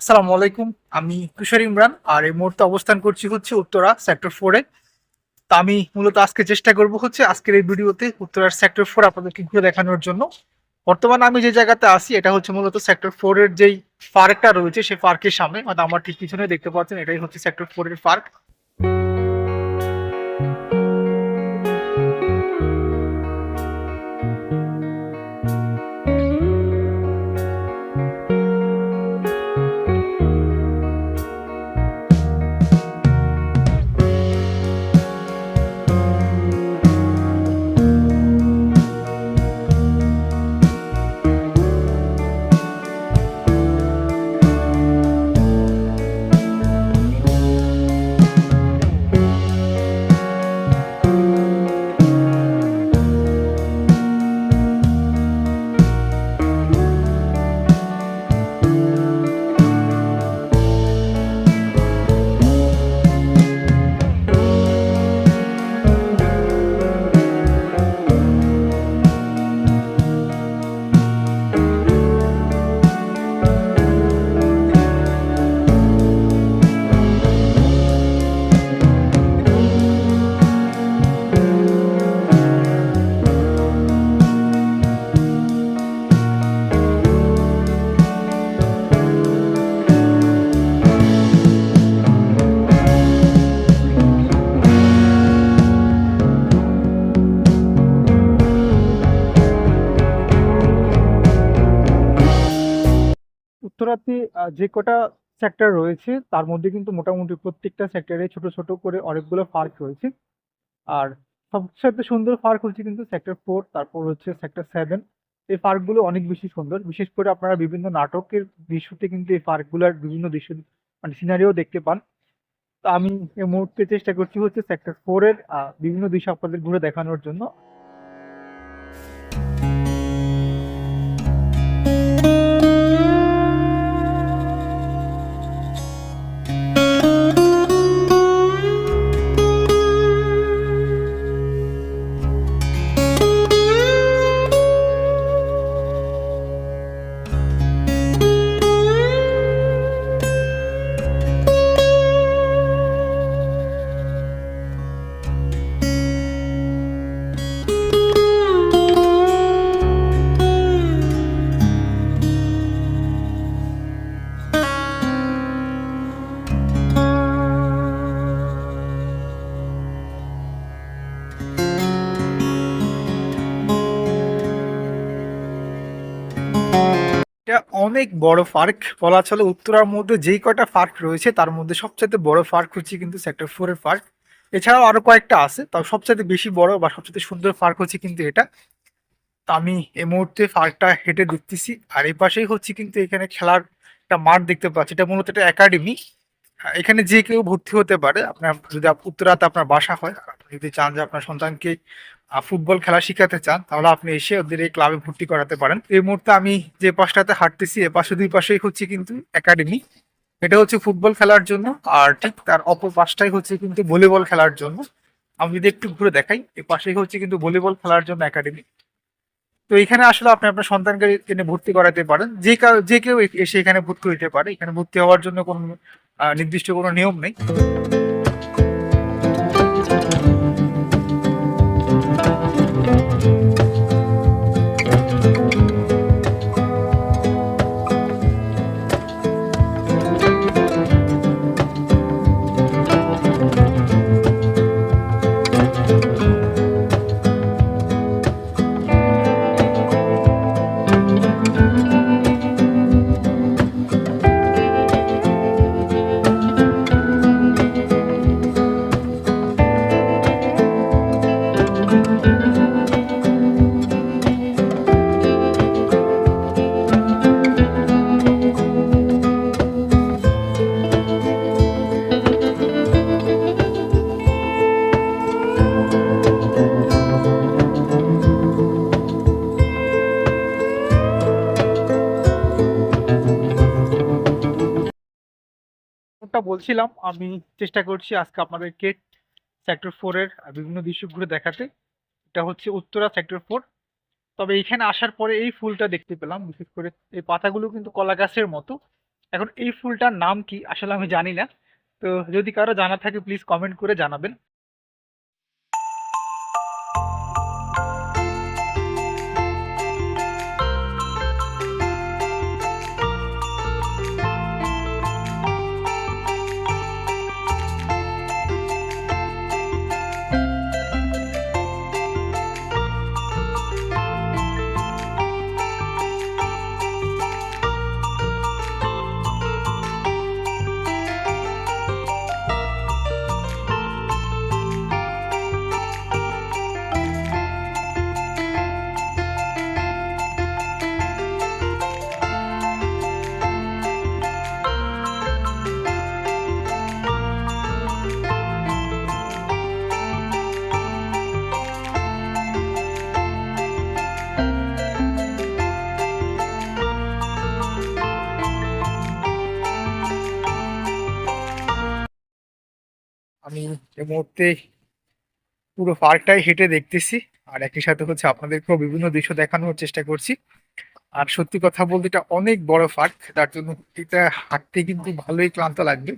আসসালামু আলাইকুম। আমি তুষার ইমরান, আর এই মুহূর্তে অবস্থান করছি হচ্ছে উত্তরা সেক্টর ফোরে তা আমি মূলত আজকে চেষ্টা করব হচ্ছে আজকের এই ভিডিওতে উত্তরার সেক্টর ফোর আপনাদেরকে ঘুরে দেখানোর জন্য। বর্তমানে আমি যে জায়গাতে আসি এটা হচ্ছে মূলত সেক্টর ফোরের যেই পার্কটা রয়েছে সেই পার্কের সামনে। মানে আমার ঠিক পিছনে দেখতে পাচ্ছেন, এটাই হচ্ছে সেক্টর ফোরের পার্ক উত্তরাতে যে কটা সেক্টর রয়েছে, তার মধ্যে কিন্তু মোটামুটি প্রত্যেকটা সেক্টরে ছোট ছোট করে অনেকগুলো পার্ক রয়েছে। আর সবচেয়ে সুন্দর পার্ক হচ্ছে কিন্তু সেক্টর ফোর তারপর হচ্ছে সেক্টর সেভেন এই পার্কগুলো অনেক বেশি সুন্দর। বিশেষ করে আপনারা বিভিন্ন নাটকের দৃশ্যতে কিন্তু এই পার্কগুলোর বিভিন্ন দৃশ্য মানে সিনারিও দেখতে পান। তো আমি এই মুহূর্তে চেষ্টা করছি হচ্ছে সেক্টর ফোরের বিভিন্ন দৃশ্য আপনাদের ঘুরে দেখানোর জন্য। অনেক বড় পার্ক বলা চলে উত্তরার মধ্যে যেই কয়টা পার্ক রয়েছে, তার মধ্যে সবচেয়ে বড় পার্ক হচ্ছে কিন্তু সেক্টর ফোর এর পার্ক এছাড়াও আরও কয়েকটা আছে তবে সবচেয়ে বেশি বড় বা সবচেয়ে সুন্দর পার্ক হচ্ছে কিন্তু এটা। তো আমি এই মুহূর্তে পার্কটা হেঁটে দেখতেছি, আর এই পাশেই হচ্ছে কিন্তু এখানে খেলার একটা মাঠ দেখতে পাচ্ছি। এটা মূলত একটা একাডেমি। এখানে যে কেউ ভর্তি হতে পারে, আপনার যদি উত্তরাতে আপনার বাসা হয় যদি চান যে আপনার সন্তানকে ফুটবল খেলা শিখাতে চান, তাহলে আপনি এসে ওদের এই ক্লাবে ভর্তি করাতে পারেন। এই মুহূর্তে আমি যে পাশটাতে হাঁটতেছি, এ পাশে, দুই পাশেই হচ্ছে কিন্তু একাডেমি এটা হচ্ছে ফুটবল খেলার জন্য, আর ঠিক তার অপর পাশটাই হচ্ছে কিন্তু ভলিবল খেলার জন্য। আমি যদি একটু ঘুরে দেখাই এই পাশেই হচ্ছে কিন্তু ভলিবল খেলার জন্য একাডেমি তো এখানে আসলে আপনি আপনার সন্তানকে এনে ভর্তি করাতে পারেন। যে যে কেউ এসে এখানে ভর্তি হইতে পারে। এখানে ভর্তি হওয়ার জন্য কোনো নির্দিষ্ট কোনো নিয়ম নেই। বলছিলাম, আমি চেষ্টা করছি আজকে আপনাদেরকে সেক্টর ফোরের বিভিন্ন দৃশ্য ঘুরে দেখাতে। এটা হচ্ছে উত্তরা সেক্টর ফোর তবে এখানে আসার পরে এই ফুলটা দেখতে পেলাম, বিশেষ করে এই পাতাগুলো কিন্তু কলা গাছের মতো। এখন এই ফুলটার নাম কি আসলে আমি জানি না। তো যদি কারও জানা থাকে প্লিজ কমেন্ট করে জানাবেন। এই মুহূর্তে পুরো পার্কটাই হেঁটে দেখতেছি। আর একই সাথে হচ্ছে আপনাদেরকেও বিভিন্ন দৃশ্য দেখানোর চেষ্টা করছি। আর সত্যি কথা বলতে এটা অনেক বড় পার্ক, তার জন্য এটা হাঁটতে কিন্তু ভালোই ক্লান্ত লাগবে।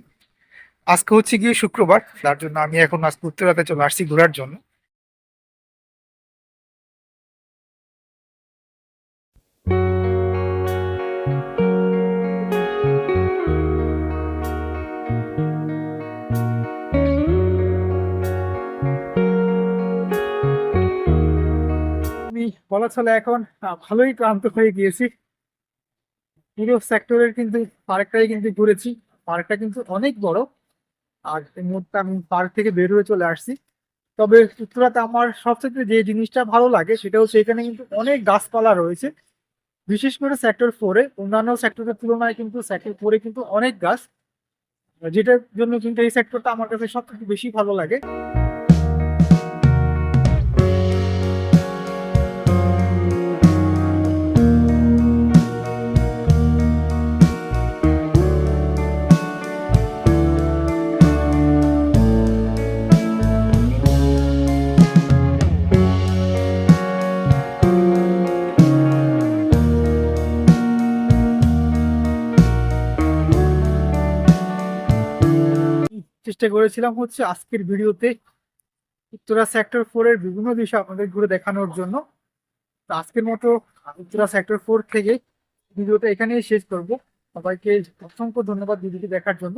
আজকে হচ্ছে গিয়ে শুক্রবার, তার জন্য আমি এখন আজকে উত্তরাতে চলে আসছি ঘোরার জন্য। আমি বলা চলে এখন ভালোই ক্লান্ত হয়ে গিয়েছি। পুরো সেক্টরের কিন্তু পার্কটাই কিন্তু ঘুরেছি। পার্কটা কিন্তু অনেক বড়। আর এই মুহূর্তে আমি পার্ক থেকে বের হয়ে চলে আসছি। তবে উত্তরাতে আমার সবচেয়ে যে জিনিসটা ভালো লাগে, সেটা হচ্ছে এখানে কিন্তু অনেক গাছপালা রয়েছে। বিশেষ করে সেক্টর ফোরে অন্যান্য সেক্টরের তুলনায় কিন্তু সেক্টর ফোরে কিন্তু অনেক গাছ। যেটার জন্য কিন্তু এই সেক্টরটা আমার কাছে সবথেকে বেশি ভালো লাগে। চেষ্টা করেছিলাম হচ্ছে আজকের ভিডিওতে উত্তরা সেক্টর ফোর এর বিভিন্ন বিষয় আপনাদের ঘুরে দেখানোর জন্য। তো আজকের মতো উত্তরা সেক্টর ফোর থেকে ভিডিওটা এখানেই শেষ করব। সবাইকে অসংখ্য ধন্যবাদ ভিডিওটি দেখার জন্য।